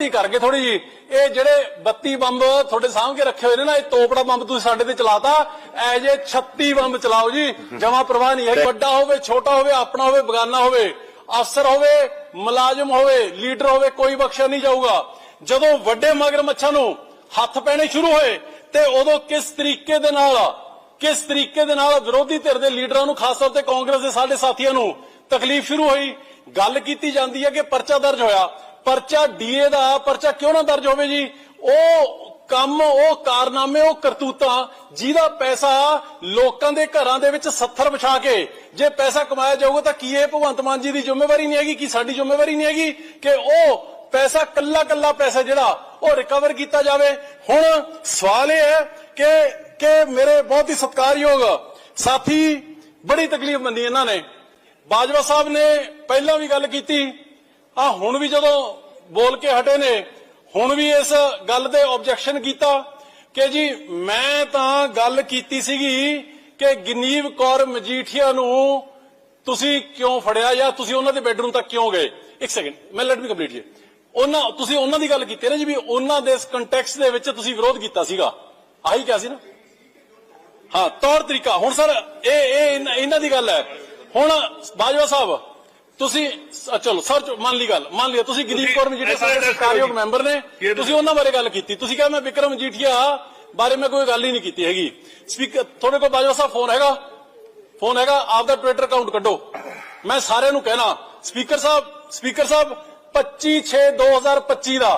ਗਲਤੀ ਕਰ ਗਏ ਥੋੜੀ ਜੀ ਇਹ ਜਿਹੜੇ 32 ਬੰਬ ਤੁਹਾਡੇ ਸਾਹਮਣੇ ਰੱਖੇ ਹੋਏ ਨੇ ਨਾ, ਇਹ ਤੋਪੜਾ ਬੰਬ ਤੁਸੀਂ ਸਾਡੇ ਤੇ ਚਲਾਤਾ। ਐ ਜੇ 36 ਬੰਬ ਚਲਾਓ ਜੀ, ਜਮਾ ਪ੍ਰਵਾਹ ਨਹੀਂ ਹੈ। ਵੱਡਾ ਹੋਵੇ, ਛੋਟਾ ਹੋਵੇ, ਆਪਣਾ ਹੋਵੇ, ਬਗਾਨਾ ਹੋਵੇ, ਅਫਸਰ ਹੋਵੇ, ਮੁਲਾਜ਼ਮ ਹੋਵੇ, ਲੀਡਰ ਹੋਵੇ, ਕੋਈ ਬਖਸ਼ਿਆ ਨਹੀਂ ਜਾਊਗਾ। ਜਦੋਂ ਵੱਡੇ ਮਗਰਮੱਛਾਂ ਨੂੰ ਹੱਥ ਪੈਣੇ ਸ਼ੁਰੂ ਹੋਏ, ਤੇ ਉਦੋਂ ਕਿਸ ਤਰੀਕੇ ਦੇ ਨਾਲ, ਕਿਸ ਤਰੀਕੇ ਦੇ ਨਾਲ ਵਿਰੋਧੀ ਧਿਰ ਦੇ ਲੀਡਰਾਂ ਨੂੰ, ਖਾਸ ਤੌਰ ਤੇ ਕਾਂਗਰਸ ਦੇ ਸਾਡੇ ਸਾਥੀਆਂ ਨੂੰ ਤਕਲੀਫ ਸ਼ੁਰੂ ਹੋਈ। ਗੱਲ ਕੀਤੀ ਜਾਂਦੀ ਹੈ ਕਿ ਪਰਚਾ ਦਰਜ ਹੋਇਆ। ਪਰਚਾ ਡੀਏ ਦਾ, ਪਰਚਾ ਕਿਉਂ ਨਾ ਦਰਜ ਹੋਵੇ ਜੀ? ਉਹ ਕੰਮ, ਉਹ ਕਾਰਨਾਮੇ, ਉਹ ਕਰਤੂਤਾਂ, ਜਿਹਦਾ ਪੈਸਾ ਲੋਕਾਂ ਦੇ ਘਰਾਂ ਦੇ ਵਿੱਚ ਸੱਥਰ ਵਿਛਾ ਕੇ ਜੇ ਪੈਸਾ ਕਮਾਇਆ ਜਾਊਗਾ ਤਾਂ ਕੀ ਇਹ ਭਗਵੰਤ ਮਾਨ ਜੀ ਦੀ ਜ਼ਿੰਮੇਵਾਰੀ ਨਹੀਂ ਹੈਗੀ, ਕੀ ਸਾਡੀ ਜ਼ਿੰਮੇਵਾਰੀ ਨਹੀਂ ਹੈਗੀ ਕਿ ਉਹ ਪੈਸਾ ਕੱਲਾ ਕੱਲਾ ਪੈਸਾ ਜਿਹੜਾ ਉਹ ਰਿਕਵਰ ਕੀਤਾ ਜਾਵੇ? ਹੁਣ ਸਵਾਲ ਇਹ ਹੈ ਕਿ ਕਿ ਮੇਰੇ ਬਹੁਤ ਹੀ ਸਤਿਕਾਰਯੋਗ ਸਾਥੀ ਬੜੀ ਤਕਲੀਫ ਮੰਨੀ ਇਹਨਾਂ ਨੇ। ਬਾਜਵਾ ਸਾਹਿਬ ਨੇ ਪਹਿਲਾਂ ਵੀ ਗੱਲ ਕੀਤੀ ਆ ਹੁਣ ਵੀ ਜਦੋਂ ਬੋਲ ਕੇ ਹਟੇ ਨੇ, ਹੁਣ ਵੀ ਇਸ ਗੱਲ ਤੇ ਆਬਜੈਕਸ਼ਨ ਕੀਤਾ ਕਿ ਜੀ ਮੈਂ ਤਾਂ ਗੱਲ ਕੀਤੀ ਸੀਗੀ ਕਿ ਗਨੀਵ ਕੌਰ ਮਜੀਠੀਆ ਨੂੰ ਤੁਸੀਂ ਕਿਉਂ ਫੜਿਆ ਜਾਂ ਤੁਸੀਂ ਉਹਨਾਂ ਦੇ ਬੈਡਰੂਮ ਤੱਕ ਕਿਉਂ ਗਏ? ਇੱਕ ਸੈਕਿੰਡ ਮੈਂ ਲੈਟ ਮੀ ਕੰਪਲੀਟ ਜੀ। ਉਹਨਾਂ, ਤੁਸੀਂ ਉਹਨਾਂ ਦੀ ਗੱਲ ਕੀਤੀ ਨਾ ਜੀ ਵੀ ਉਹਨਾਂ ਦੇ ਇਸ ਕੰਟੈਕਸਟ ਦੇ ਵਿੱਚ ਤੁਸੀਂ ਵਿਰੋਧ ਕੀਤਾ ਸੀਗਾ। ਆਹੀ ਕਿਹਾ ਸੀ ਨਾ? ਹਾਂ, ਤੌਰ ਤਰੀਕਾ। ਹੁਣ ਸਰ, ਇਹ ਇਹ ਇਹਨਾਂ ਦੀ ਗੱਲ ਹੈ। ਹੁਣ ਬਾਜਵਾ ਸਾਹਿਬ ਤੁਸੀਂ ਚਲੋ ਸਰ ਮੰਨ ਲਈ ਗੱਲ ਮੰਨ ਲਿਆ ਤੁਸੀਂ ਗਰੀਬ ਕੌਰ ਮਜੀਠੀਆ ਇਸ ਸਾਡੇ ਸਰਕਾਰਯੋਗ। ਮੈਂਬਰ ਨੇ ਤੁਸੀਂ ਉਹਨਾਂ ਬਾਰੇ ਗੱਲ ਕੀਤੀ। ਤੁਸੀਂ ਕਿਹਾ ਮੈਂ ਵਿਕਰਮ ਮਜੀਠੀਆ ਬਾਰੇ ਮੈਂ ਕੋਈ ਗੱਲ ਹੀ ਨਹੀਂ ਕੀਤੀ ਹੈਗੀ। ਸਪੀਕਰ ਤੁਹਾਡੇ ਕੋਲ ਬਾਜਵਾ ਸਾਹਿਬ ਫੋਨ ਹੈਗਾ? ਫੋਨ ਹੈਗਾ ਆਪਦਾ ਟਵਿੱਟਰ ਅਕਾਊਂਟ ਕੱਢੋ। ਮੈਂ ਸਾਰਿਆਂ ਨੂੰ ਕਹਿਣਾ ਸਪੀਕਰ ਸਾਹਿਬ ਸਪੀਕਰ ਸਾਹਿਬ 25 6 2025 ਦਾ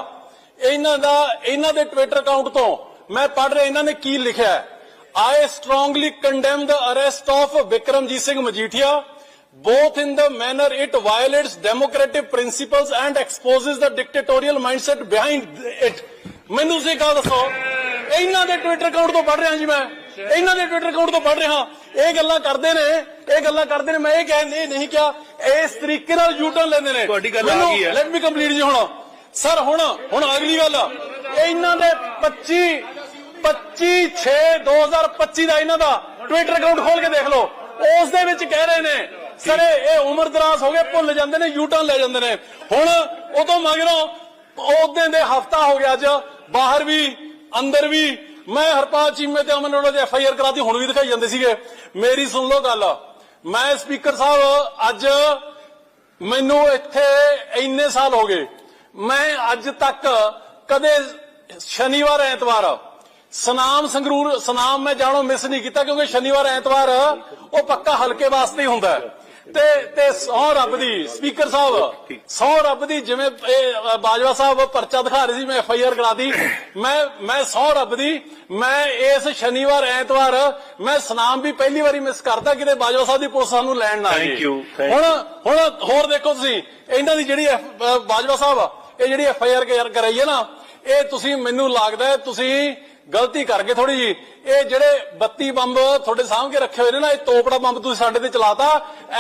ਇਹਨਾਂ ਦਾ ਇਹਨਾਂ ਦੇ ਟਵਿੱਟਰ ਅਕਾਊਂਟ ਤੋਂ ਮੈਂ ਪੜ੍ਹ ਰਿਹਾ ਇਹਨਾਂ ਨੇ ਕੀ ਲਿਖਿਆ I strongly condemn the arrest of Vikramjit Singh Majithia both in the manner it violates democratic principles and exposes the dictatorial mindset behind it. ਮੈਨੂੰ ਤੁਸੀਂ ਗੱਲ ਦੱਸੋ? ਇਹਨਾਂ ਦੇ ਟਵਿੱਟਰ ਅਕਾਊਂਟ ਤੋਂ ਪੜ੍ਹ ਰਿਹਾ ਜੀ ਮੈਂ। ਇਹਨਾਂ ਦੇ ਟਵਿੱਟਰ ਅਕਾਊਂਟ ਤੋਂ ਪੜ੍ਹ ਰਿਹਾ। ਇਹ ਗੱਲਾਂ ਕਰਦੇ ਨੇ। ਇਹ ਗੱਲਾਂ ਕਰਦੇ ਨੇ। ਮੈਂ ਇਹ ਕਹਿ ਨਹੀਂ ਨਹੀਂ ਕਿਹਾ। ਇਸ ਤਰੀਕੇ ਨਾਲ ਯੂਟਰਨ ਲੈਂਦੇ ਨੇ। ਤੁਹਾਡੀ ਗੱਲ ਆ ਗਈ ਹੈ। ਲੈਟ ਮੀ ਕੰਪਲੀਟ ਜੀ ਹੁਣ। ਸਰ ਹੁਣ ਹੁਣ ਅਗਲੀ ਗੱਲ। ਇਹਨਾਂ ਦੇ 25 25 6 2025 ਦਾ ਇਹਨਾਂ ਦਾ ਟਵਿੱਟਰ ਅਕਾਊਂਟ ਖੋਲ ਕੇ ਦੇਖ ਲਓ। ਉਸ ਦੇ ਵਿੱਚ ਕਹਿ ਰਹੇ ਨੇ ਸਰ, ਇਹ ਉਮਰ ਦਰਾਜ਼ ਹੋ ਗਏ, ਭੁੱਲ ਜਾਂਦੇ ਨੇ ਯੂਟਰਨ ਲੈ ਜਾਂਦੇ ਨੇ। ਹੁਣ ਉਦੋਂ ਮਗਰੋਂ ਉਹਦੇ ਦੇ ਹਫਤਾ ਹੋ ਗਿਆ ਅੱਜ, ਬਾਹਰ ਵੀ, ਅੰਦਰ ਵੀ, ਮੈਂ ਹਰਪਾਲ ਚੀਮੇ ਤੇ ਅਮਨ ਅਰੋੜਾ ਦੇ ਐਫ ਆਈ ਆਰ ਕਰਾਤੀ, ਹੁਣ ਵੀ ਦਿਖਾਈ ਜਾਂਦੇ ਸੀਗੇ। ਮੇਰੀ ਸੁਣ ਲਓ ਗੱਲ। ਮੈਂ ਸਪੀਕਰ ਸਾਹਿਬ, ਅੱਜ ਮੈਨੂੰ ਇੱਥੇ ਇੰਨੇ ਸਾਲ ਹੋ ਗਏ। ਮੈਂ ਅੱਜ ਤੱਕ ਕਦੇ ਸ਼ਨੀਵਾਰ, ਐਤਵਾਰ ਸਨਾਮ ਸੰਗਰੂਰ, ਸਨਾਮ ਮੈਂ ਜਾਣੋ ਮਿਸ ਨਹੀਂ ਕੀਤਾ, ਕਿਉਂਕਿ ਸ਼ਨੀਵਾਰ, ਐਤਵਾਰ ਉਹ ਪੱਕਾ ਹਲਕੇ ਵਾਸਤੇ ਹੀ ਹੁੰਦਾ। ਤੇ ਤੇ ਸੌ ਰੱਬ ਦੀ ਸਪੀਕਰ ਸਾਹਿਬ ਸੌ ਰੱਬ ਦੀ ਜਿਵੇਂ ਬਾਜਵਾ ਸਾਹਿਬ ਪਰਚਾ ਦਿਖਾ ਰਹੇ ਸੀ ਮੈਂ ਐਫ ਆਈ ਆਰ ਕਰਾਤੀ ਮੈਂ ਮੈਂ ਸੌ ਰੱਬ ਦੀ ਮੈਂ ਇਸ ਸ਼ਨੀਵਾਰ ਐਤਵਾਰ ਮੈਂ ਸਨਾਮ ਵੀ ਪਹਿਲੀ ਵਾਰੀ ਮਿਸ ਕਰਤਾ ਕਿਤੇ ਬਾਜਵਾ ਸਾਹਿਬ ਦੀ ਪੁਲਿਸ ਸਾਨੂੰ ਲੈਣ ਨਾ thank ਹੁਣ ਹੁਣ ਹੋਰ ਦੇਖੋ ਤੁਸੀਂ ਇਹਨਾਂ ਦੀ ਜਿਹੜੀ ਬਾਜਵਾ ਸਾਹਿਬ ਇਹ ਜਿਹੜੀ ਐਫ ਆਈ ਆਰ ਕਰਾਈ ਹੈ ਨਾ ਇਹ ਤੁਸੀਂ ਮੈਨੂੰ ਲੱਗਦਾ ਤੁਸੀਂ ਗਲਤੀ ਕਰ ਗਏ ਥੋੜੀ ਜੀ ਇਹ ਜਿਹੜੇ 32 ਬੰਬ ਤੁਹਾਡੇ ਸਾਹਮਣੇ ਰੱਖੇ ਹੋਏ ਨੇ ਨਾ ਇਹ ਤੋਪੜਾ ਬੰਬ ਤੁਸੀਂ ਸਾਡੇ ਤੇ ਚਲਾਤਾ।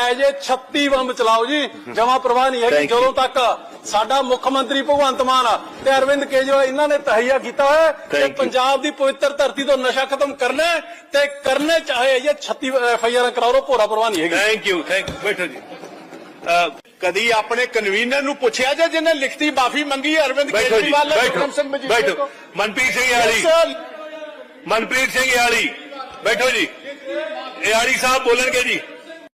ਐ ਜੇ 36 ਬੰਬ ਚਲਾਓ ਜੀ ਜਮਾ ਪ੍ਰਵਾਹ ਨਹੀਂ ਹੈ you. ਜਦੋਂ ਤੱਕ ਸਾਡਾ ਮੁੱਖ ਮੰਤਰੀ ਭਗਵੰਤ ਮਾਨ ਤੇ ਅਰਵਿੰਦ ਕੇਜਰੀਵਾਲ ਇਹਨਾਂ ਨੇ ਤਹਈਆ ਕੀਤਾ ਹੈ ਕਿ. ਪੰਜਾਬ ਦੀ ਪਵਿੱਤਰ ਧਰਤੀ ਤੋਂ ਨਸ਼ਾ ਖਤਮ ਕਰਨਾ ਤੇ ਕਰਨੇ ਚਾਹੇ ਇਹ 36 ਐਫ ਆਈ ਆਰ ਕਰਾਓ ਭੋਰਾ ਪ੍ਰਵਾਹ ਨਹੀਂ ਹੈਗੀ। ਥੈਂਕ ਯੂ ਥੈਂਕ ਬੈਠੋ ਜੀ। ਕਦੀ ਆਪਣੇ ਕਨਵੀਨਰ ਨੂੰ ਪੁੱਛਿਆ ਜੇ ਜਿਹਨੇ ਲਿਖਤੀ ਮਾਫੀ ਮੰਗੀ ਹੈ ਅਰਵਿੰਦ ਕੇਜਰੀਵਾਲ ਨੇ ਵਿਕਰਮ ਸਿੰਘ ਮਜੀਠੀਆ ਤੋਂ ਮਨਪ੍ਰੀਤ ਸਿੰਘ ਯਾਲੀ ਮਨਪ੍ਰੀਤ ਸਿੰਘ ਯਾਲੀ ਬੈਠੋ ਜੀ। ਯਾਲੀ ਸਾਹਿਬ ਬੋਲਣਗੇ ਜੀ।